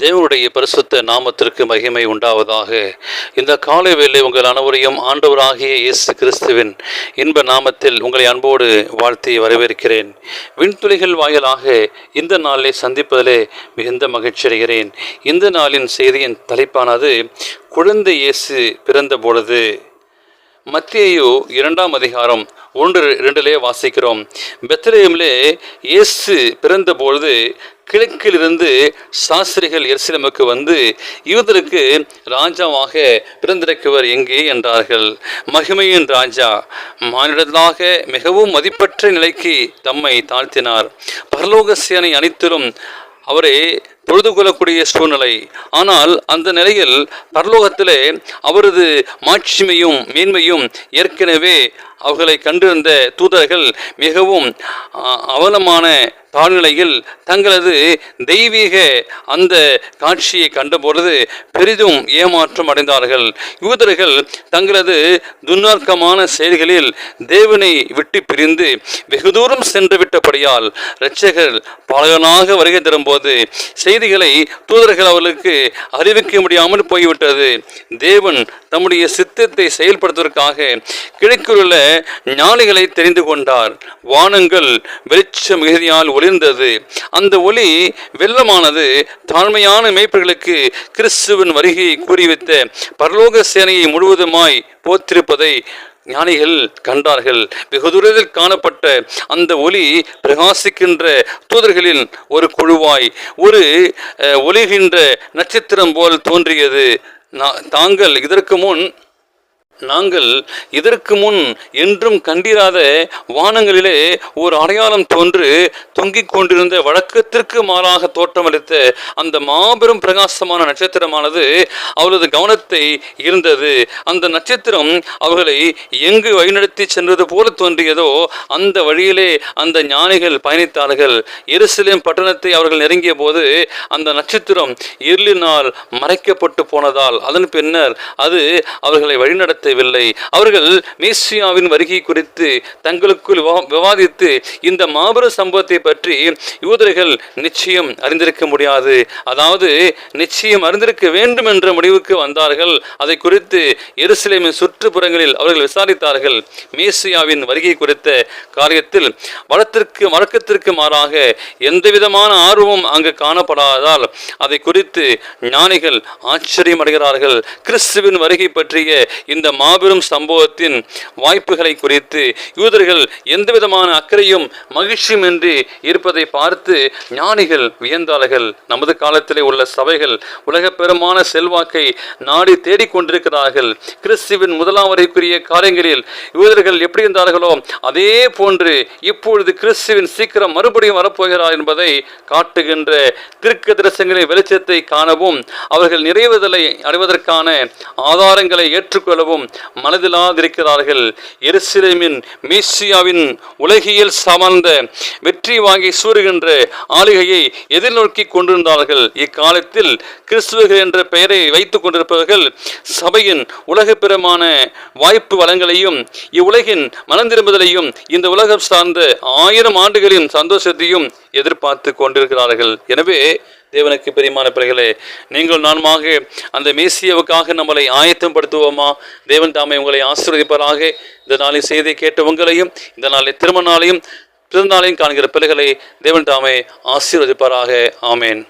தேவனுடைய பரிசுத்த நாமத்திற்கு மகிமை உண்டாவதாக. இந்த காலை வேலை உங்கள் அனைவரையும் ஆண்டவராகிய இயேசு கிறிஸ்துவின் இன்ப நாமத்தில் உங்களை அன்போடு வாழ்த்தி வரவேற்கிறேன். விண்துளிகள் வாயிலாக இந்த நாளை சந்திப்பதிலே மிகுந்த மகிழ்ச்சி அடைகிறேன். இந்த நாளின் செய்தியின் தலைப்பானது குழந்தை இயேசு பிறந்த பொழுது. மத்தியோ இரண்டாம் அதிகாரம் ஒன்று இரண்டிலே வாசிக்கிறோம். பெத்லேயமிலே இயேசு பிறந்தபொழுது கிழக்கிலிருந்து சாஸ்திரிகள் எருசலேமுக்கு வந்து யூதருக்கு ராஜாவாக பிறந்திருக்கவர் எங்கே என்றார்கள். மகிமையின் ராஜா மானிடலாக மிகவும் மதிப்பற்ற நிலைக்கு தம்மை தாழ்த்தினார். பரலோக சேனை அனைத்திலும் அவரே பொழுது கொள்ளக்கூடிய சூழ்நிலை. ஆனால் அந்த நிலையில் பரலோகத்திலே அவரது மாட்சிமையும் மேன்மையும் ஏற்கனவே அவர்களை கண்டிருந்த தூதர்கள் மிகவும் அ, அவலமான தாழ்நிலையில் தங்களது தெய்வீக அந்த காட்சியை கண்டபொழுது பெரிதும் ஏமாற்றம் அடைந்தார்கள். யூதர்கள் தங்களது துன்மார்க்கமான செயல்களில் தேவனை விட்டு பிரிந்து வெகு தூரம் சென்று விட்டபடியால் இரட்சகர் பலகனாக வருகை தரும்போது செய்திகளை தூதர்கள் அவர்களுக்கு அறிவிக்க முடியாமல் போய்விட்டது. தேவன் தம்முடைய சித்தத்தை செயல்படுத்துவதற்காக கிழக்கிலுள்ள ஞானிகளை தெரிந்து கொண்டார். வானங்கள் வெளிச்ச மிகுதியால் ஒளிர்ந்தது. அந்த ஒளி வெள்ளமானது தாழ்மையான மேய்ப்பர்களுக்கு கிறிஸ்துவின் வருகையை கூறிவித்த பரலோக சேனையை முழுவதுமாய் போத்திருப்பதை ஞானிகள் கண்டார்கள். வெகு தூரத்தில் காணப்பட்ட அந்த ஒளி பிரகாசிக்கின்ற தூதர்களின் ஒரு குழுவாய் ஒரு அஹ், ஒளிகின்ற நட்சத்திரம் போல் தோன்றியது. தாங்கள் இதற்கு முன் நாங்கள் இதற்கு முன் என்றும் கண்டிராத வானங்களிலே ஒரு அடையாளம் தோன்று தொங்கிக் கொண்டிருந்த வழக்கத்திற்கு மாறாக தோற்றமளித்த அந்த மாபெரும் பிரகாசமான நட்சத்திரமானது அவளது கவனத்தை இருந்தது அந்த நட்சத்திரம் அவர்களை எங்கு வழிநடத்தி சென்றது போல தோன்றியதோ அந்த வழியிலே அந்த ஞானிகள் பயணித்தார்கள். எருசலேம் பட்டணத்தை அவர்கள் நெருங்கிய போது அந்த நட்சத்திரம் இருளினால் மறைக்கப்பட்டு போனதால் அதன் பின்னர் அது அவர்களை செய்யவில்லை. அவர்கள் மேசியாவின் வருகை குறித்து தங்களுக்குள் விவாதித்து இந்த மாபெரும் சம்பவத்தை பற்றி யூதர்கள் நிச்சயம் அறிந்திருக்க முடியாது. அதாவது நிச்சயம் அறிந்திருக்க வேண்டும் என்ற முடிவுக்கு வந்தார்கள். அதை குறித்து எருசலேமின் சுற்றுப்புறங்களில் அவர்கள் விசாரித்தார்கள். மேசியாவின் வருகை குறித்த காரியத்தில் வளத்திற்கு வழக்கத்திற்கு மாறாக எந்தவிதமான ஆர்வம் அங்கு காணப்படாததால் அதை குறித்து ஞானிகள் ஆச்சரியமடைகிறார்கள். கிறிஸ்துவின் வருகை பற்றிய இந்த மாபெரும் சம்பவத்தின் வாய்ப்புகளை குறித்து யூதர்கள் எந்தவிதமான அக்கறையும் மகிழ்ச்சியும் இன்றி இருப்பதை பார்த்து ஞானிகள் வியந்தாளர்கள் நமது காலத்திலே உள்ள சபைகள் உலக பெருமான செல்வாக்கை நாடி தேடிக்கொண்டிருக்கிறார்கள். கிறிஸ்துவின் முதலாம் வரைக்குரிய காரியங்களில் யூதர்கள் எப்படி இருந்தார்களோ அதே போன்று இப்பொழுது கிறிஸ்துவின் சீக்கிரம் மறுபடியும் வரப்போகிறார் என்பதை காட்டுகின்ற திருக்க தரிசனங்களின் வெளிச்சத்தை காணவும் அவர்கள் நிறைவுதலை அடைவதற்கான ஆதாரங்களை ஏற்றுக்கொள்ளவும் மனதிலாதிருக்கிறார்கள் எருசிலேமின் மீசியாவின் உலகியல் சார்ந்த வெற்றி வாங்கி சூறுகின்ற ஆளுகையை எதிர்நோக்கி கொண்டிருந்தார்கள். இக்காலத்தில் கிறிஸ்துவர்கள் என்ற பெயரை வைத்துக் கொண்டிருப்பவர்கள் சபையின் உலகப்பிரமான வாய்ப்பு வளங்களையும் இவ்வுலகின் மனம் திரும்புதலையும் இந்த உலகம் சார்ந்த ஆயிரம் ஆண்டுகளின் சந்தோஷத்தையும் எதிர்பார்த்து கொண்டிருக்கிறார்கள். எனவே தேவனுக்கு பெரியமான பிள்ளைகளே நீங்கள் நானுமாக அந்த மேசியவுக்காக நம்மளை ஆயத்தம் படுத்துவோமா தேவன் தாமே உங்களை ஆசீர்வதிப்பாராக? இந்த நாளின் செய்தியை கேட்ட உங்களையும் இந்த நாளில் திருமண நாளையும் பிறந்தநாளையும் காண்கிற பிள்ளைகளை தேவன் தாமே ஆசீர்வதிப்பாராக. ஆமேன்.